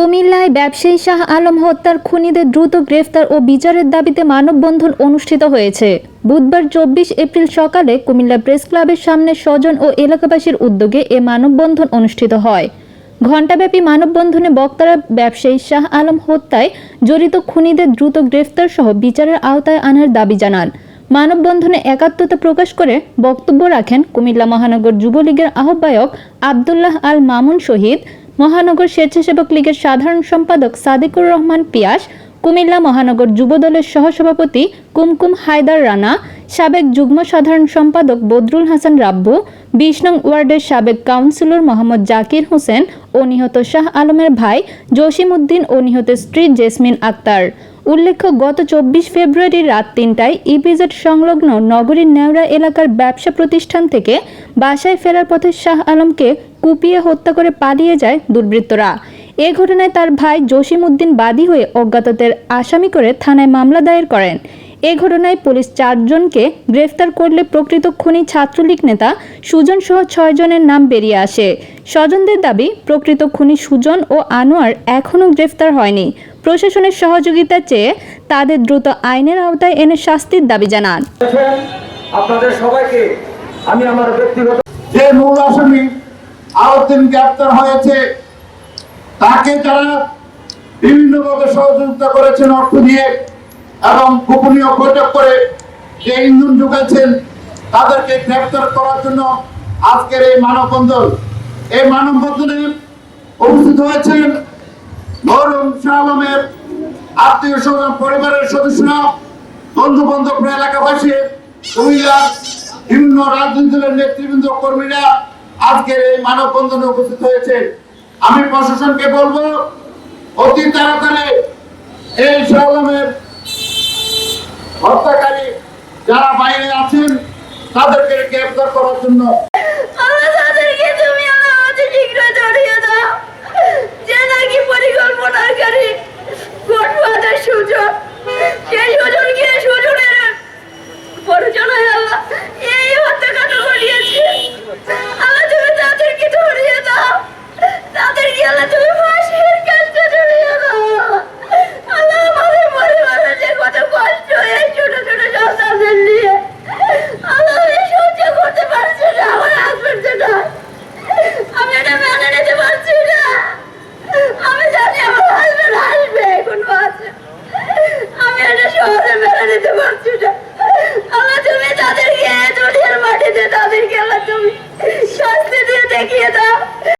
কুমিল্লায় ব্যবসায়ী শাহ আলম হত্যার খুনিদের দ্রুত গ্রেফতার ও বিচারের দাবিতে মানববন্ধন অনুষ্ঠিত হয়েছে। বুধবার চব্বিশ এপ্রিল সকালে কুমিল্লা প্রেস ক্লাবের সামনে স্বজন ও এলাকাবাসীর উদ্যোগে এ মানববন্ধন অনুষ্ঠিত হয়। ঘণ্টাব্যাপী মানববন্ধনে বক্তারা ব্যবসায়ী শাহ আলম হত্যায় জড়িত খুনিদের দ্রুত গ্রেফতার সহ বিচারের আওতায় আনার দাবি জানান। মানববন্ধনে একাত্মতা প্রকাশ করে বক্তব্য রাখেন কুমিল্লা মহানগর যুবলীগের আহ্বায়ক আবদুল্লাহ আল মামুন শহীদ মহানগর স্বেচ্ছাসেবক লীগের সাধারণ সম্পাদক সাদিকুর রহমান পিয়াস, কুমিল্লা মহানগর যুবদলের সহসভাপতি কুমকুম হায়দার রানা, সাবেক যুগ্ম সাধারণ সম্পাদক বদরুল হাসান রাব্বু, বিশ নং ওয়ার্ডের সাবেক কাউন্সিলর মোহাম্মদ জাকির হোসেন ও নিহত শাহ আলমের ভাই জসিম উদ্দিন ও নিহত স্ত্রী জেসমিন আক্তার। উল্লেখ্য, গত চব্বিশ ফেব্রুয়ারি রাত তিনটায় ইপিজেড সংলগ্ন নগরীর নেওড়া এলাকার ব্যবসা প্রতিষ্ঠান থেকে বাসায় ফেরার পথে শাহ আলমকে কুপিয়ে হত্যা করে পালিয়ে যায় দুর্বৃত্তরা। এ ঘটনায় তার ভাই জসিম উদ্দিন বাদী হয়ে অজ্ঞাতদের আসামি করে থানায় মামলা দায়ের করেন। এ ঘটনায় পুলিশ চারজনকে গ্রেফতার করলে প্রকৃত খুনি ছাত্রলীগ নেতা সুজন সহ ছয়জনের নাম বেরিয়ে আসে। স্বজনদের দাবি প্রকৃত খুনি সুজন ও আনোয়ার এখনও গ্রেফতার হয়নি। প্রশাসনের সহযোগিতা চেয়ে তাদের দ্রুত আইনের আওতায় এনে শাস্তির দাবি জানান। আপনাদের সবাইকে আমি আমার ব্যক্তিগত যে মূল আসামি আউদ্দিন গ্রেপ্তার হয়েছে। তাকে যারা বিভিন্নভাবে সহযোগিতা করেছেন অর্থ দিয়ে এবং গোপনীয় বৈঠক করে যে ইন্ধন ঢুকেছেন, তাদেরকে গ্রেপ্তার করার জন্য আজকের এই মানববন্ধন। এই মানববন্ধনে উপস্থিত হয়েছেন মরহুম শাহ আলমের আত্মীয় স্বজন, পরিবারের সদস্যরা বন্ধু বান্ধব এলাকাবাসী, কুমিল্লার বিভিন্ন রাজনৈতিক দলের নেতৃবৃন্দ, কর্মীরা আজকের এই মানববন্ধনে উপস্থিত হয়েছে। আমি প্রশাসনকে বলব, অতি তাড়াতাড়ি এই সালামের হত্যাকারী যারা বাইরে আছেন, তাদেরকে গ্রেফতার করার জন্য